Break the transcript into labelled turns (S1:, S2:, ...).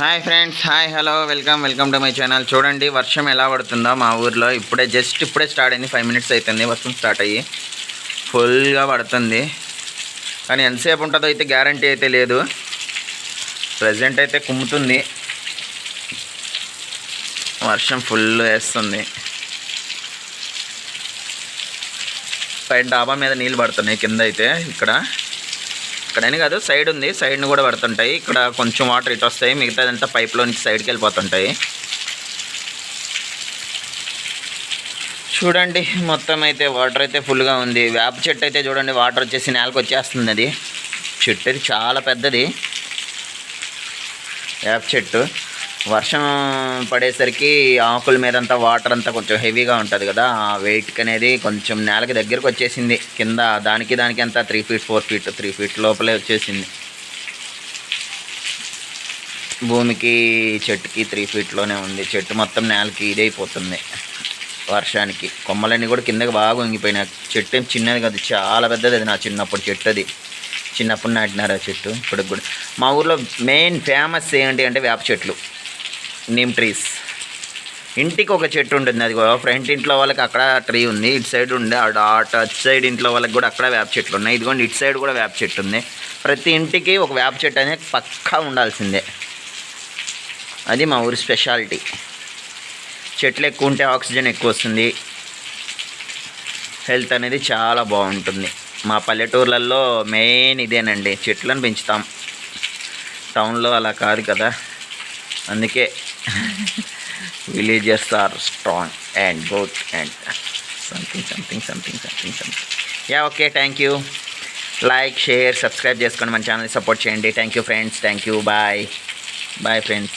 S1: Hi friends hi hello welcome welcome to my channel. చూడండి వర్షం ఎలా పడుతుందో మా ఊర్లో. ఇప్పుడే జస్ట్ ఇప్పుడే స్టార్ట్ అయింది ఫైవ్ మినిట్స్ అవుతుంది వర్షం స్టార్ట్ అయ్యి. ఫుల్గా పడుతుంది. కానీ ఎంతసేపు ఉంటుందో అయితే గ్యారంటీ అయితే లేదు. ప్రజెంట్ అయితే కుమ్ముతుంది. వర్షం ఫుల్ వేస్తుంది. పైన డాబా మీద నీళ్ళు పడుతున్నాయి కింద అయితే ఇక్కడ. ఇక్కడని కాదు సైడ్ ఉంది. సైడ్ని కూడా పడుతుంటాయి. ఇక్కడ కొంచెం వాటర్ ఇటు వస్తాయి. మిగతాదంతా పైప్లో నుంచి సైడ్కి వెళ్ళిపోతుంటాయి. చూడండి మొత్తం అయితే వాటర్ అయితే ఫుల్గా ఉంది. వేప చెట్టు అయితే చూడండి వాటర్ వచ్చేసి నేలకు వచ్చేస్తుంది అది. చెట్టు అయితే చాలా పెద్దది. వేప చెట్టు. వర్షం పడేసరికి ఆకుల మీద అంతా వాటర్ అంతా కొంచెం హెవీగా ఉంటుంది కదా ఆ వెయిట్కి అనేది కొంచెం నేలకి దగ్గరకు వచ్చేసింది. కింద దానికి దానికి అంతా three feet four feet three feet లోపలే వచ్చేసింది. భూమికి చెట్టుకి త్రీ ఫీట్లోనే ఉంది. చెట్టు మొత్తం నేలకి ఇదైపోతుంది వర్షానికి. కొమ్మలన్నీ కూడా కిందకి బాగా వంగిపోయినాయి. చెట్టు ఏం చిన్నది కాదు చాలా పెద్దది అది నా చిన్నప్పుడు చెట్టు అది చిన్నప్పుడు నాటినారు ఆ చెట్టు. ఇప్పటికి కూడా మా ఊర్లో మెయిన్ ఫేమస్ ఏంటి అంటే వేప చెట్లు. నీమ్ ట్రీస్ ఇంటికి ఒక చెట్టు ఉంటుంది అది కూడా ఫ్రంట్ ఇంట్లో వాళ్ళకి అక్కడ ట్రీ ఉంది ఇటు సైడ్ ఉంది అటు అటు సైడ్ ఇంట్లో వాళ్ళకి కూడా అక్కడ వేప చెట్లు ఉన్నాయి. ఇదిగోండి ఇటు సైడ్ కూడా వేప చెట్టు ఉంది. ప్రతి ఇంటికి ఒక వేప చెట్టు అనేది పక్కా ఉండాల్సిందే. అది మా ఊరి స్పెషాలిటీ చెట్లు ఎక్కువ ఉంటే ఆక్సిజన్ ఎక్కువ వస్తుంది. హెల్త్ అనేది చాలా బాగుంటుంది. మా పల్లెటూర్లలో మెయిన్ ఇదేనండి చెట్లను పెంచుతాం. టౌన్లో అలా కాదు కదా. అందుకే villages are strong and good and something something something something something yeah okay thank you like share subscribe చేసుకోండి మన ఛానల్ సపోర్ట్ చేయండి. Thank you friends thank you bye bye friends